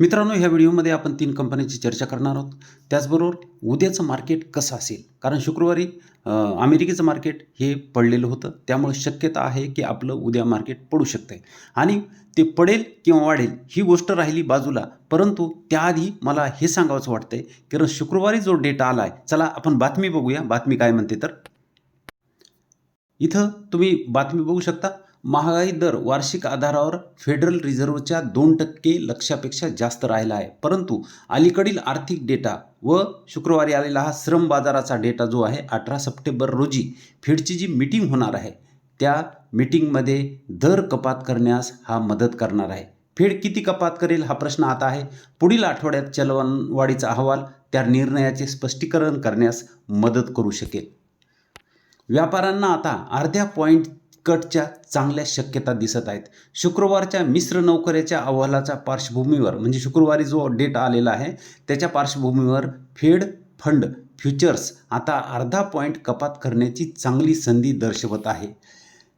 मित्रांनो ह्या व्हिडिओमध्ये आपण तीन कंपन्यांची चर्चा करणार आहोत. त्याचबरोबर उद्याचं मार्केट कसं असेल? कारण शुक्रवारी अमेरिकेचं मार्केट हे पडलेलं होतं. त्यामुळे शक्यता आहे की आपलं उद्या मार्केट पडू शकतं आहे आणि ते पडेल किंवा वाढेल ही गोष्ट राहिली बाजूला. परंतु त्याआधी मला हे सांगावंच वाटतंय कारण शुक्रवारी जो डेटा आला आहे चला आपण बातमी बघूया. बातमी काय म्हणते तर? इथं तुम्ही बातमी बघू शकता. महागाई दर वार्षिक आधारावर फेडरल रिझर्व्हच्या दोन टक्के लक्षापेक्षा जास्त राहिला आहे. परंतु अलीकडील आर्थिक डेटा व शुक्रवारी आलेला हा श्रम बाजाराचा डेटा जो आहे अठरा सप्टेंबर रोजी फेडची जी मीटिंग होणार आहे त्या मीटिंगमध्ये दर कपात करण्यास हा मदत करणार आहे. फेड किती कपात करेल हा प्रश्न आता आहे. पुढील आठवड्यात चलनवाढीचा अहवाल त्या निर्णयाचे स्पष्टीकरण करण्यास मदत करू शकेल. व्यापाऱ्यांना आता अर्ध्या पॉईंट कटच्या चांगल्या शक्यता दिसत आहेत. शुक्रवारच्या मिश्र नोकऱ्याच्या अहवालाच्या पार्श्वभूमीवर म्हणजे शुक्रवारी जो डेटा आलेला आहे त्याच्या पार्श्वभूमीवर फेड फंड फ्युचर्स आता अर्धा पॉईंट कपात करण्याची चांगली संधी दर्शवत आहे.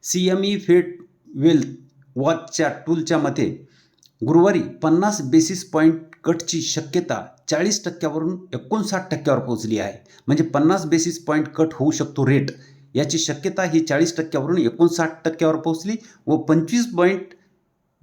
C M E fed wealth वॉचच्या टूलच्या मते गुरुवारी पन्नास बेसिस पॉईंट कटची शक्यता चाळीस टक्क्यावरून एकोणसाठ टक्क्यावर पोहोचली आहे. म्हणजे पन्नास बेसिस पॉईंट कट होऊ शकतो रेट. याची शक्यता ही चाळीस टक्क्यावरून एकोणसाठ टक्क्यावर पोहोचली व पंचवीस पॉईंट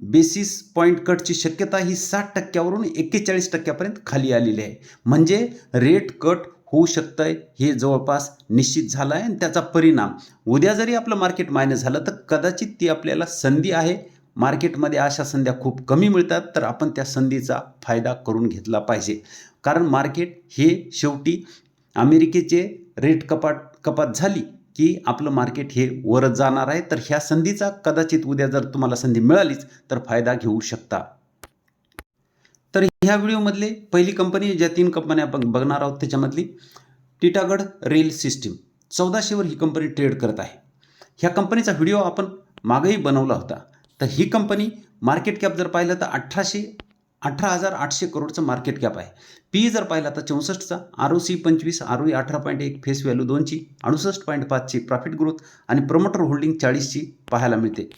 बेसिस पॉईंट कटची शक्यता ही साठ टक्क्यावरून एक्केचाळीस टक्क्यापर्यंत खाली आलेली आहे. म्हणजे रेट कट होऊ शकतं आहे हे जवळपास निश्चित झालं आहे आणि त्याचा परिणाम. उद्या जरी आपलं मार्केट मायनस झालं तर कदाचित ती आपल्याला संधी आहे. मार्केटमध्ये अशा संध्या खूप कमी मिळतात तर आपण त्या संधीचा फायदा करून घेतला पाहिजे. कारण मार्केट हे शेवटी अमेरिकेचे रेट कपात कपात झाली. की आपलं मार्केट हे वरच जाणार आहे तर ह्या संधीचा कदाचित उद्या जर तुम्हाला संधी मिळालीच तर फायदा घेऊ शकता. तर ह्या व्हिडिओमधले पहिली कंपनी ज्या तीन कंपन्या आपण बघणार आहोत त्याच्यामधली टिटागड रेल सिस्टीम. चौदाशेवर ही कंपनी ट्रेड करत आहे. ह्या कंपनीचा व्हिडिओ आपण मागेही बनवला होता. तर ही कंपनी मार्केट कॅप जर पाहिलं तर अठराशे अठरा हजार आठशे करोडचं मार्केट कॅप आहे. पी जर पाहिला तर चौसष्टचा आर ओ सी पंचवीस आर ओ ई अठरा पॉईंट एक फेस व्हॅल्यू दोनची अडुसष्ट पॉईंट पाचची प्रॉफिट ग्रोथ आणि प्रमोटर होल्डिंग चाळीसची पाहायला मिळते.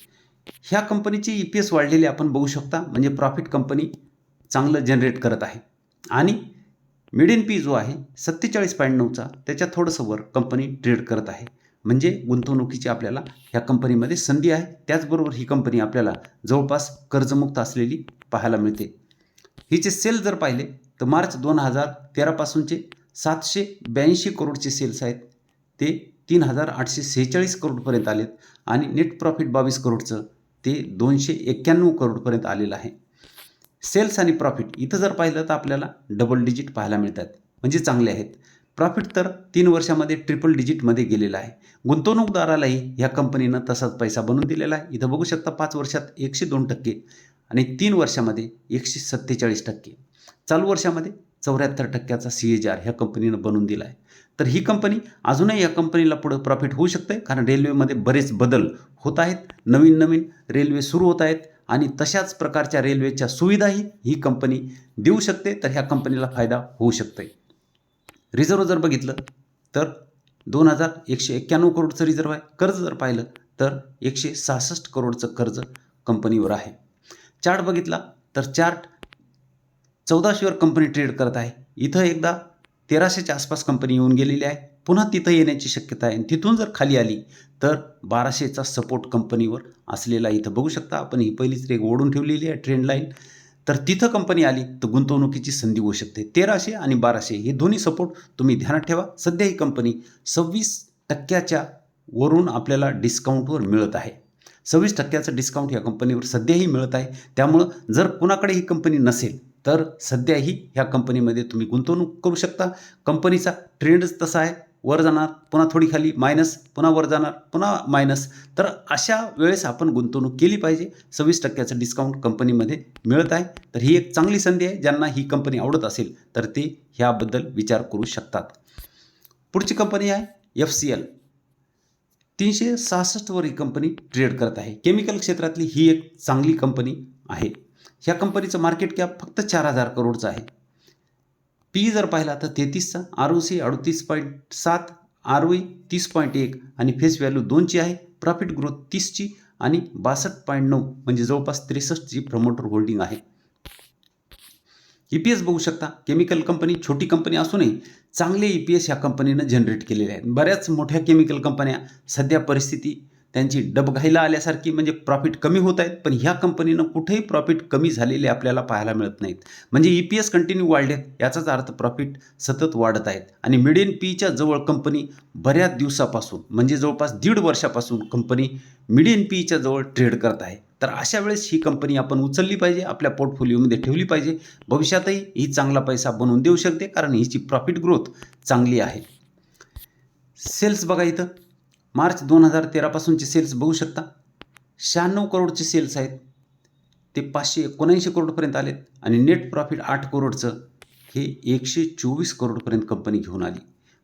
ह्या कंपनीची ई पी एस वाढलेली आपण बघू शकता म्हणजे प्रॉफिट कंपनी चांगलं जनरेट करत आहे. आणि मिड इन पी जो आहे सत्तेचाळीस पॉईंट नऊचा त्याच्या थोडंसं वर कंपनी ट्रेड करत आहे. म्हणजे गुंतवणुकीची आपल्याला ह्या कंपनीमध्ये संधी आहे. त्याचबरोबर ही कंपनी आपल्याला जवळपास कर्जमुक्त असलेली पाहायला मिळते. हिचे सेल जर पाहिले तर मार्च दोन हजार तेरापासूनचे सातशे ब्याऐंशी करोडचे सेल्स आहेत. ते तीन हजार आठशे सेहेचाळीस करोडपर्यंत आलेत आणि नेट प्रॉफिट बावीस करोडचं ते दोनशे एक्क्याण्णव करोडपर्यंत आलेलं आहे. सेल्स आणि प्रॉफिट इथं जर पाहिलं तर आपल्याला डबल डिजिट पाहायला मिळतात. म्हणजे चांगले आहेत. प्रॉफिट तर तीन वर्षामध्ये ट्रिपल डिजिटमध्ये गेलेला आहे. गुंतवणूकदारालाही ह्या कंपनीनं तसाच पैसा बनवून दिलेला आहे. इथं बघू शकता पाच वर्षात एकशे दोन टक्के आणि तीन वर्षामध्ये एकशे सत्तेचाळीस टक्के. चालू वर्षामध्ये चौऱ्याहत्तर टक्क्याचा सी एच आर ह्या कंपनीनं बनवून दिला आहे. तर ही कंपनी अजूनही या कंपनीला पुढं प्रॉफिट होऊ शकते कारण रेल्वेमध्ये बरेच बदल होत आहेत. नवीन नवीन रेल्वे सुरू होत आहेत आणि तशाच प्रकारच्या रेल्वेच्या सुविधाही ही कंपनी देऊ शकते. तर ह्या कंपनीला फायदा होऊ शकते रिझर्व जर बघितलं तर दोन हजार एकशे एक्क्याण्णव करोडचं रिझर्व आहे. कर्ज जर पाहिलं तर एकशे सहासष्ट करोडचं कर्ज कंपनीवर आहे. चार्ट बघितला तर चार्ट चौदाशेवर कंपनी ट्रेड करत आहे. इथं एकदा तेराशेच्या आसपास कंपनी येऊन गेलेली आहे. पुन्हा तिथं येण्याची शक्यता आहे. आणि तिथून जर खाली आली तर बाराशेचा सपोर्ट कंपनीवर असलेला इथं बघू शकता आपण. ही पहिलीच रेग ओढून ठेवलेली आहे ट्रेंड लाईन तर तिथं कंपनी आली तर गुंतवणुकीची संधी होऊ शकते. तेराशे आणि बाराशे हे दोन्ही सपोर्ट तुम्ही ध्यानात ठेवा. सध्या ही कंपनी सव्वीस टक्क्याच्या वरून आपल्याला डिस्काउंटवर मिळत आहे. सव्वीस टक्क्याचं डिस्काउंट या कंपनीवर सध्याही मिळत आहे. त्यामुळं जर कुणाकडे ही कंपनी नसेल तर सध्याही ह्या कंपनीमध्ये तुम्ही गुंतवणूक करू शकता. कंपनीचा ट्रेंडच तसा आहे. वर जाणार पुन्हा थोडी खाली मायनस पुन्हा वर जाणार पुन्हा मायनस तर अशा वेळेस आपण गुंतवणूक केली पाहिजे. सव्वीस टक्क्याचं डिस्काउंट कंपनीमध्ये मिळत आहे. तर ही एक चांगली संधी आहे. ज्यांना ही कंपनी आवडत असेल तर ते ह्याबद्दल विचार करू शकतात. पुढची कंपनी आहे एफ सी एल तीनशे सहासष्टवर ही कंपनी ट्रेड करत आहे. केमिकल क्षेत्रातली ही एक चांगली कंपनी आहे. ह्या कंपनीचं मार्केट कॅप फक्त चार हजार करोडचं आहे. पी जर पाहिला तर तेहतीसचा आर ओ सी अडतीस पॉईंट सात आर ओ तीस पॉईंट एक आणि फेस व्हॅल्यू दोनची आहे. प्रॉफिट ग्रोथ तीसची आणि बासष्ट पॉईंट नऊ म्हणजे जवळपास त्रेसष्टची प्रमोटर होल्डिंग आहे. ई पी एस बघू शकता. केमिकल कंपनी छोटी कंपनी असूनही चांगले ई पी एस ह्या कंपनीनं जनरेट केलेले आहेत. बऱ्याच मोठ्या केमिकल कंपन्या सध्या परिस्थिती त्यांची डबघाईला आल्यासारखी म्हणजे प्रॉफिट कमी होत आहेत पण ह्या कंपनीनं कुठेही प्रॉफिट कमी झालेले आपल्याला पाहायला मिळत नाहीत. म्हणजे ई पी एस कंटिन्यू वाढलेत याचाच अर्थ प्रॉफिट सतत वाढत आहेत. आणि मिडियन पीच्या जवळ कंपनी बऱ्याच दिवसापासून म्हणजे जवळपास दीड वर्षापासून कंपनी मिडियन पीच्या जवळ ट्रेड करत आहे. तर अशा वेळेस ही कंपनी आपण उचलली पाहिजे आपल्या पोर्टफोलिओमध्ये ठेवली पाहिजे. भविष्यातही ही चांगला पैसा बनवून देऊ शकते कारण हिची प्रॉफिट ग्रोथ चांगली आहे. सेल्स बघा इथं. मार्च दोन हजार तेरापासूनचे सेल्स बघू शकता. शहाण्णव करोडचे सेल्स आहेत. ते पाचशे एकोणऐंशी करोडपर्यंत आलेत आणि नेट प्रॉफिट आठ करोडचं हे एकशे चोवीस करोडपर्यंत कंपनी घेऊन आली.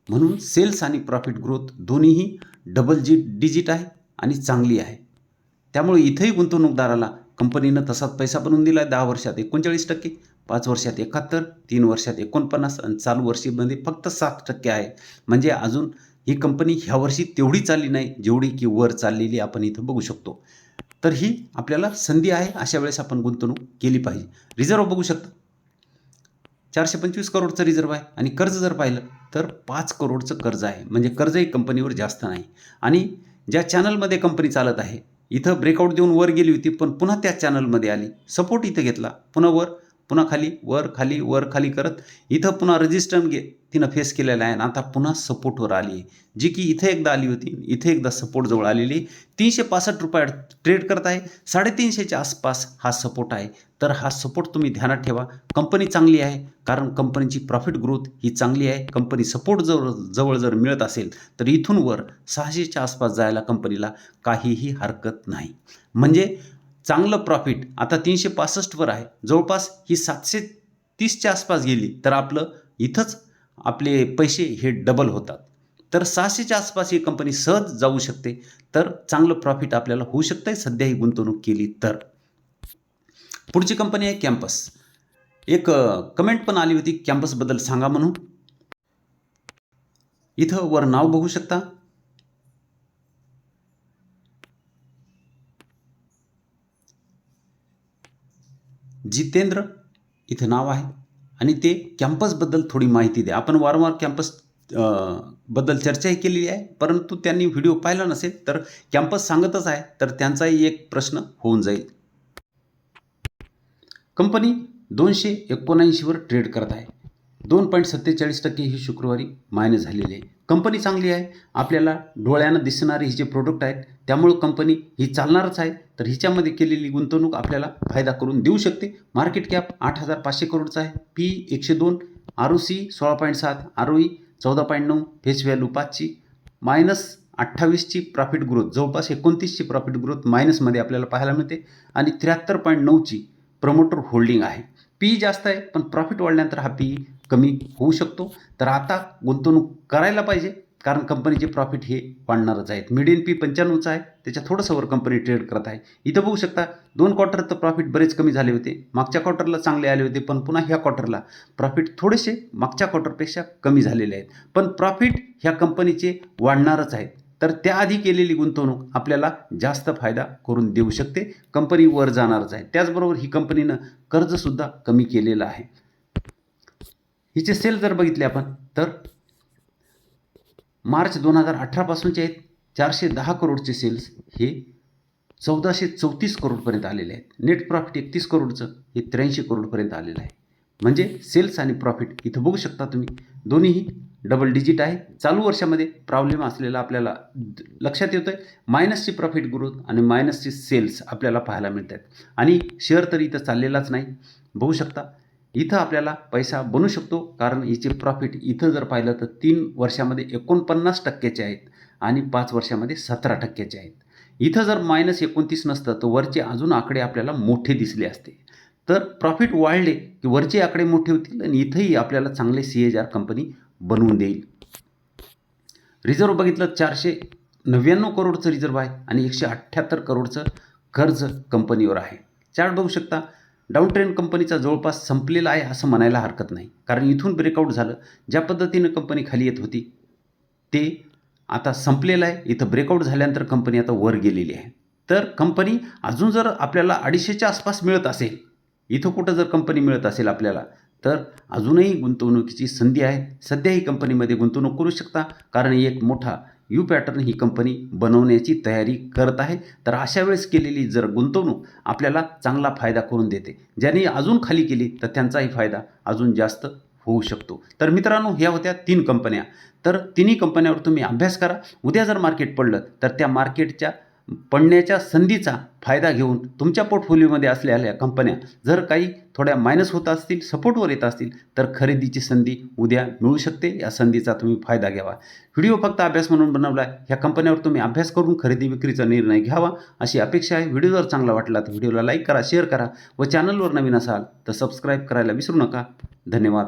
म्हणून सेल्स आणि प्रॉफिट ग्रोथ दोन्हीही डबल जी डिजिट आहे आणि चांगली आहे. त्यामुळे इथंही गुंतवणूकदाराला कंपनीनं तसाच पैसा बनवून दिला आहे दहा वर्षात एकोणचाळीस टक्के पाच वर्षात एकाहत्तर तीन वर्षात एकोणपन्नास आणि चालू वर्षीमध्ये फक्त सात टक्के आहे. म्हणजे अजून ही कंपनी ह्या वर्षी तेवढी चालली नाही जेवढी की वर चाललेली आपण इथं बघू शकतो. तर ही आपल्याला संधी आहे अशा वेळेस आपण गुंतवणूक केली पाहिजे. रिझर्व बघू शकता. चारशे पंचवीस करोडचं रिझर्व आहे आणि कर्ज जर पाहिलं तर पाच करोडचं कर्ज आहे. म्हणजे कर्जही कंपनीवर जास्त नाही. आणि ज्या चॅनलमध्ये कंपनी चालत आहे इथं ब्रेकआउट देऊन वर गेली होती पण पुन्हा त्या चॅनलमध्ये आली. सपोर्ट इथं घेतला. पुन्हा वर पुन्हा खाली वर खाली वर खाली करत इथं पुन्हा रजिस्टन गे तिनं फेस केलेलं आहे आणि आता पुन्हा सपोर्टवर आली आहे. जी की इथे एकदा आली होती इथे एकदा सपोर्ट जवळ आलेली तीनशे पासष्ट रुपये ट्रेड करत आहे. साडेतीनशेच्या आसपास हा सपोर्ट आहे. तर हा सपोर्ट तुम्ही ध्यानात ठेवा. कंपनी चांगली आहे कारण कंपनीची प्रॉफिट ग्रोथ ही चांगली आहे. कंपनी सपोर्ट जवळ जवळ जर मिळत असेल तर इथून वर सहाशेच्या आसपास जायला कंपनीला काहीही हरकत नाही. म्हणजे चांगलं प्रॉफिट आता तीनशे पासष्टवर आहे. जवळपास ही सातशे तीसच्या आसपास गेली तर आपलं इथंच आपले पैसे हे डबल होतात. तर सहाशेच्या आसपास ही कंपनी सहज जाऊ शकते. तर चांगलं प्रॉफिट आपल्याला होऊ शकतं सध्या ही गुंतवणूक केली तर. पुढची कंपनी आहे कॅम्पस एक कमेंट पण आली होती कॅम्पसबद्दल सांगा म्हणून. इथं वर नाव बघू शकता. जितेंद्र इथं नाव आहे. आणि ते कॅम्पसबद्दल थोडी माहिती द्या. आपण वारंवार कॅम्पसबद्दल चर्चाही केलेली आहे. परंतु त्यांनी व्हिडिओ पाहिला नसेल तर कॅम्पस सांगतच आहे. तर त्यांचाही एक प्रश्न होऊन जाईल. कंपनी दोनशे एकोणऐंशीवर ट्रेड करत आहे. दोन पॉईंट सत्तेचाळीस टक्के ही शुक्रवारी मायनस झालेली आहे. कंपनी चांगली आहे. आपल्याला डोळ्यानं दिसणारे ही जे प्रोडक्ट आहेत त्यामुळं कंपनी ही चालणारच आहे. तर हिच्यामध्ये केलेली गुंतवणूक आपल्याला फायदा करून देऊ शकते. मार्केट कॅप आठ हजार पाचशे करोडचा आहे. पी एकशे दोन आर ओ सी सोळा पॉईंट सात आर ओ ई चौदा पॉईंट नऊ फेस व्हॅल्यू पाचची मायनस अठ्ठावीसची प्रॉफिट ग्रोथ जवळपास एकोणतीसची प्रॉफिट ग्रोथ मायनसमध्ये आपल्याला पाहायला मिळते. आणि त्र्याहत्तर पॉईंट नऊची प्रमोटर होल्डिंग आहे. पी जास्त आहे पण प्रॉफिट वाढल्यानंतर हा पी कमी होऊ शकतो. तर आता गुंतवणूक करायला पाहिजे. कारण कंपनीचे प्रॉफिट हे वाढणारच आहेत. मिडियन पी पंच्याण्णवचं आहे. त्याच्या थोडंसं वर कंपनी ट्रेड करत आहे. इथं बघू शकता दोन क्वार्टर तर प्रॉफिट बरेच कमी झाले होते. मागच्या क्वार्टरला चांगले आले होते पण पुन्हा ह्या क्वार्टरला प्रॉफिट थोडेसे मागच्या क्वार्टरपेक्षा कमी झालेले आहेत. पण प्रॉफिट ह्या कंपनीचे वाढणारच आहेत. तर त्याआधी केलेली गुंतवणूक आपल्याला जास्त फायदा करून देऊ शकते. कंपनी वर जाणारच आहे. त्याचबरोबर ही कंपनीनं कर्जसुद्धा कमी केलेलं आहे. हिचे सेल जर बघितले आपण तर मार्च दोन हजार अठरापासूनचे आहेत. चारशे दहा करोडचे सेल्स हे चौदाशे चौतीस करोडपर्यंत आलेले आहेत. नेट प्रॉफिट एकतीस करोडचं हे त्र्याऐंशी करोडपर्यंत आलेलं आहे. म्हणजे सेल्स आणि प्रॉफिट इथं बघू शकता तुम्ही. दोन्हीही डबल डिजिट आहे. चालू वर्षामध्ये प्रॉब्लेम असलेला आपल्याला लक्षात येतो आहे मायनसची प्रॉफिट ग्रोथ आणि मायनसची सेल्स आपल्याला पाहायला मिळत आहेत आणि शेअर तर इथं चाललेलाच नाही. बघू शकता इथं आपल्याला पैसा बनू शकतो. कारण याचे प्रॉफिट इथं जर पाहिलं तर तीन वर्षामध्ये एकोणपन्नास टक्क्याचे आहेत आणि पाच वर्षामध्ये सतरा टक्क्याचे आहेत. इथं जर मायनस एकोणतीस नसतं तर वरचे अजून आकडे आपल्याला मोठे दिसले असते. तर प्रॉफिट वाढले की वरचे आकडे मोठे होतील आणि इथंही आपल्याला चांगले सी एच आर कंपनी बनवून देईल. रिझर्व बघितलं चारशे नव्याण्णव करोडचं रिझर्व आहे आणि एकशे अठ्ठ्याहत्तर करोडचं कर्ज कंपनीवर आहे. चार्ट बघू शकता डाऊन ट्रेन कंपनीचा जवळपास संपलेला आहे असं म्हणायला हरकत नाही. कारण इथून ब्रेकआउट झालं. ज्या पद्धतीनं कंपनी खाली येत होती ते आता संपलेलं आहे. इथं ब्रेकआउट झाल्यानंतर कंपनी आता वर गेलेली आहे. तर कंपनी अजून जर आपल्याला अडीचशेच्या आसपास मिळत असेल इथं कुठं जर कंपनी मिळत असेल आपल्याला तर अजूनही गुंतवणुकीची संधी आहे. सध्या ही कंपनीमध्ये गुंतवणूक करू शकता. कारण एक मोठा यू पॅटर्न ही कंपनी बनवण्याची तयारी करत आहे. तर अशा वेळेस केलेली जर गुंतवणूक आपल्याला चांगला फायदा करून देते ज्यांनी अजून खाली केली तर त्यांचाही फायदा अजून जास्त होऊ शकतो. तर मित्रांनो ह्या होत्या तीन कंपन्या. तर तिन्ही कंपन्यावर तुम्ही अभ्यास करा. उद्या जर मार्केट पडलं तर त्या मार्केटच्या पडण्याच्या संधीचा फायदा घेऊन तुमच्या पोर्टफोलिओमध्ये असलेल्या कंपन्या जर काही थोड्या मायनस होत असतील सपोर्टवर येत असतील तर खरेदीची संधी उद्या मिळू शकते. या संधीचा तुम्ही फायदा घ्यावा. व्हिडिओ फक्त अभ्यास म्हणून बनवला आहे. ह्या कंपन्यावर तुम्ही अभ्यास करून खरेदी विक्रीचा निर्णय घ्यावा. अशी अपेक्षा आहे. व्हिडिओ जर चांगला वाटला तर व्हिडिओला लाईक करा शेअर करा व चॅनलवर नवीन असाल तर सबस्क्राईब करायला विसरू नका. धन्यवाद.